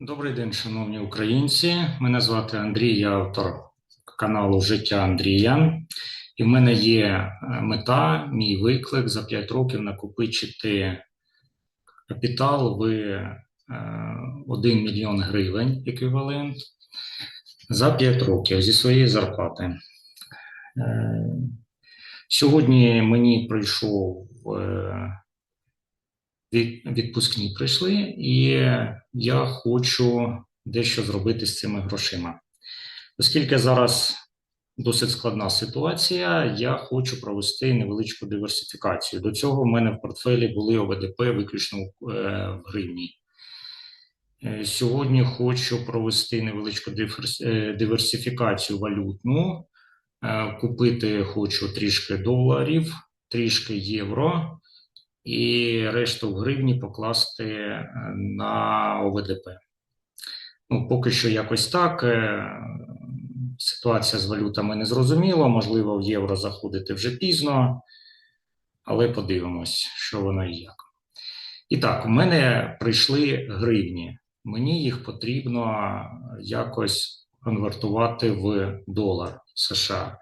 Добрий день, шановні українці. Мене звати Андрій, я автор каналу Життя Андрія. І в мене є е, мета, мій виклик за 5 років накопичити капітал в е, 1 мільйон гривень еквівалент за 5 років зі своєї зарплати. Е, Сьогодні мені прийшов е, відпускні прийшли, і я хочу дещо зробити з цими грошима. Оскільки зараз досить складна ситуація, я хочу провести невеличку диверсифікацію. До цього в мене в портфелі були ОВДП виключно е, в гривні. Е, Сьогодні хочу провести невеличку е, диверсифікацію валютну. Е, Купити хочу трішки доларів, трішки євро і решту в гривні покласти е, на ОВДП. Ну, поки що якось так. е, Ситуація з валютами не зрозуміла, можливо, в євро заходити вже пізно, але подивимось, що воно і як. І так, у мене прийшли гривні. Мені їх потрібно якось конвертувати в долар США.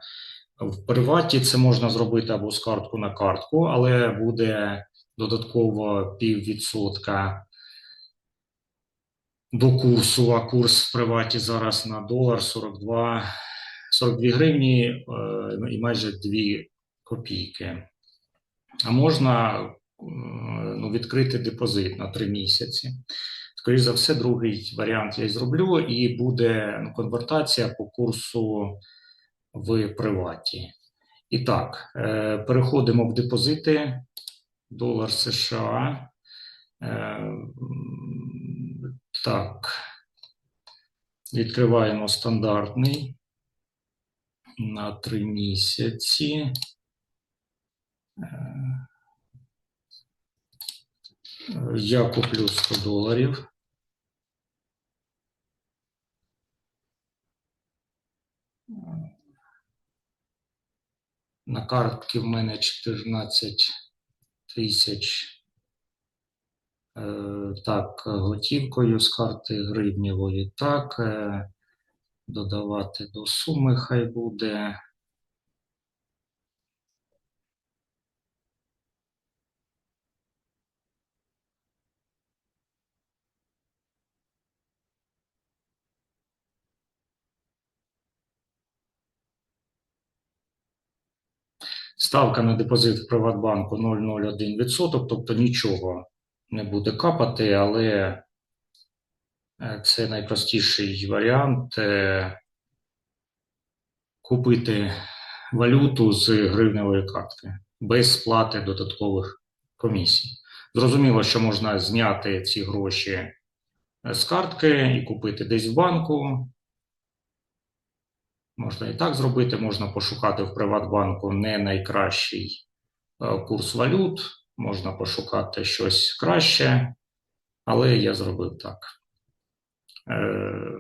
В приваті це можна зробити або з картку на картку, але буде додатково піввідсотка до курсу, а курс в приваті зараз на долар 42, 42 гривні е, і майже 2 копійки. А можна е, ну, відкрити депозит на 3 місяці. Скоріше за все, другий варіант я й зроблю, і буде ну, конвертація по курсу в приваті. І так, е, переходимо в депозити. Долар США. Е, так. Відкриваємо стандартний на 3 місяці. Е, Я куплю 100 доларів. На картці в мене 14 тисяч. Е, Так, готівкою з карти гривневої. Так, е, додавати до суми хай буде. Ставка на депозит в Приватбанку 0,01%, тобто нічого не буде капати, але е, це найпростіший варіант е, купити валюту з гривневої картки без сплати додаткових комісій. Зрозуміло, що можна зняти ці гроші е, з картки і купити десь в банку. Можна і так зробити, можна пошукати в Приватбанку не найкращий е, курс валют, можна пошукати щось краще, але я зробив так. Е,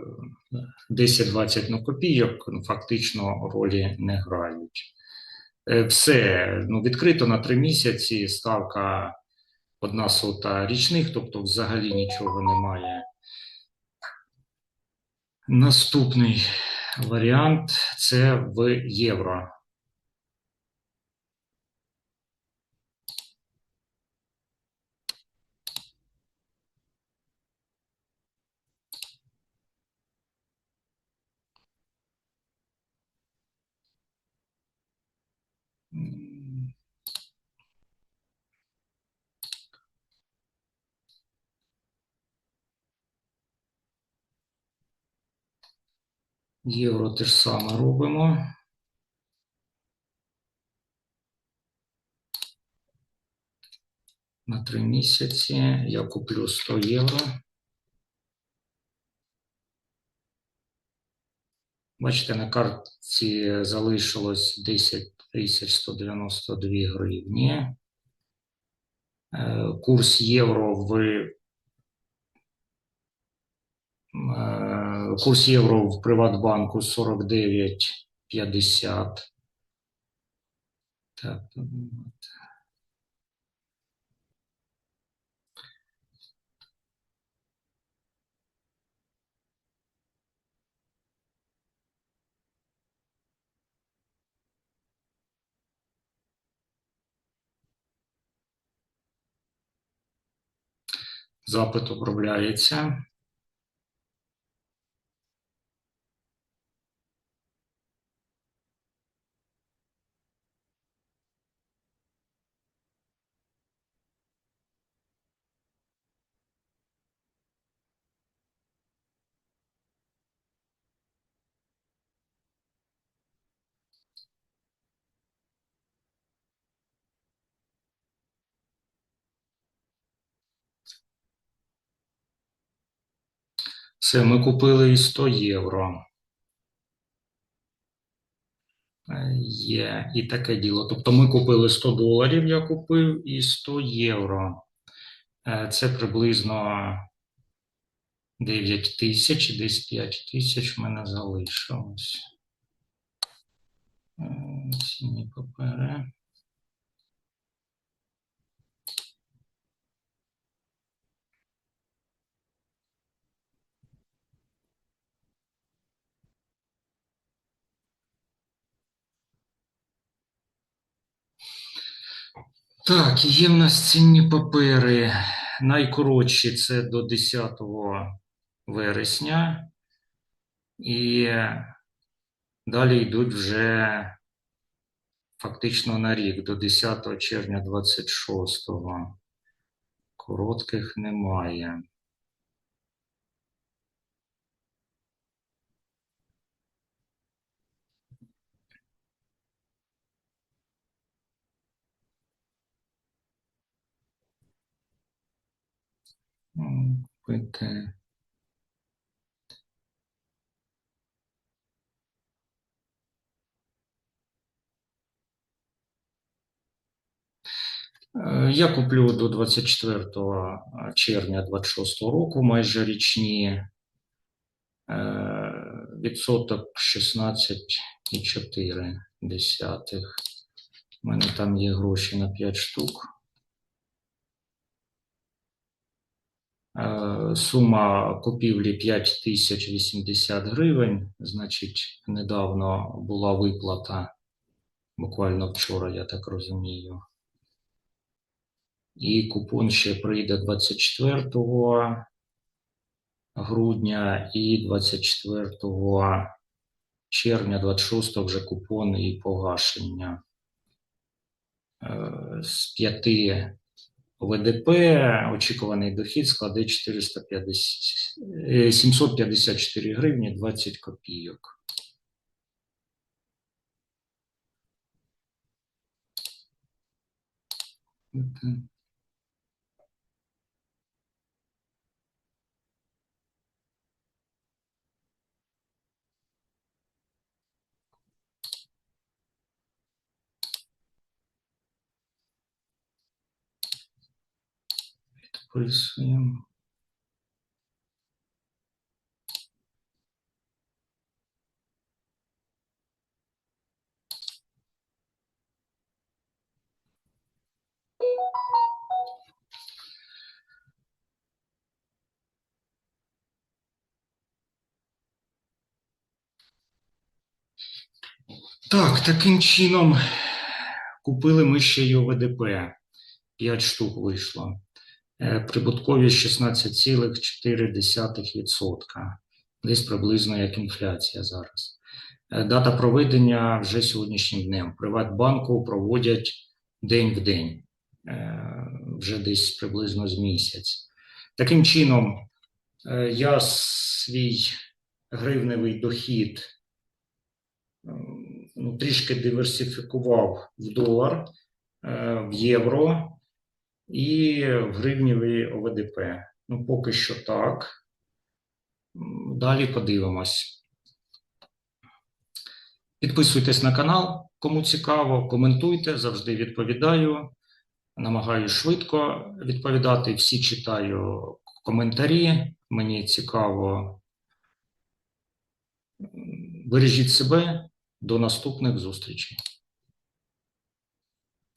10-20 ну, копійок ну, фактично ролі не грають. Е, Все ну, відкрито на 3 місяці, ставка одна сота річних, тобто взагалі нічого немає. Наступний варіант це в євро. М, Євро те ж саме робимо. На три місяці я куплю 100 євро. Бачите, на картці залишилось 10 тисяч 192 гривні. Е, Курс євро в Е, курс євро в Приватбанку 49,50. Так, Запит обробляється. Все, ми купили і 100 євро. Е, Є і таке діло. Тобто ми купили 100 доларів, я купив, і 100 євро. Е, Це приблизно 9 тисяч, десь 5 тисяч в мене залишилось. Е, папери. Так, є в нас цінні папери. Найкоротші це до 10 вересня. І далі йдуть вже фактично на рік, до 10 червня 26-го. Коротких немає. Купити. Е, Я куплю до 24 червня 26 року майже річні е, відсоток 16,4 десятих. У мене там є гроші на 5 штук. Сума купівлі 5080 гривень. Значить, недавно була виплата, буквально вчора, я так розумію. І купон ще прийде 24 грудня і 24 червня, 26 вже купон і погашення. Е, З 5 ВДП очікуваний дохід складе 450, е, 754 гривні 20 копійок. Мгм. Підписуємо. Так, таким чином купили ми ще й ОВДП. 5 штук вийшло. Е, Прибутковість 16,4%. Десь приблизно як інфляція зараз. Е, Дата проведення вже сьогоднішнім днем. Приватбанку проводять день в день, е, вже десь приблизно з місяць. Таким чином, я свій гривневий дохід ну, трішки диверсифікував в долар, в євро і в гривневий ОВДП. Ну, поки що так. Далі подивимось. Підписуйтесь на канал, кому цікаво, коментуйте, завжди відповідаю. Намагаюсь швидко відповідати. Всі читаю коментарі. Мені цікаво. Бережіть себе. До наступних зустрічей.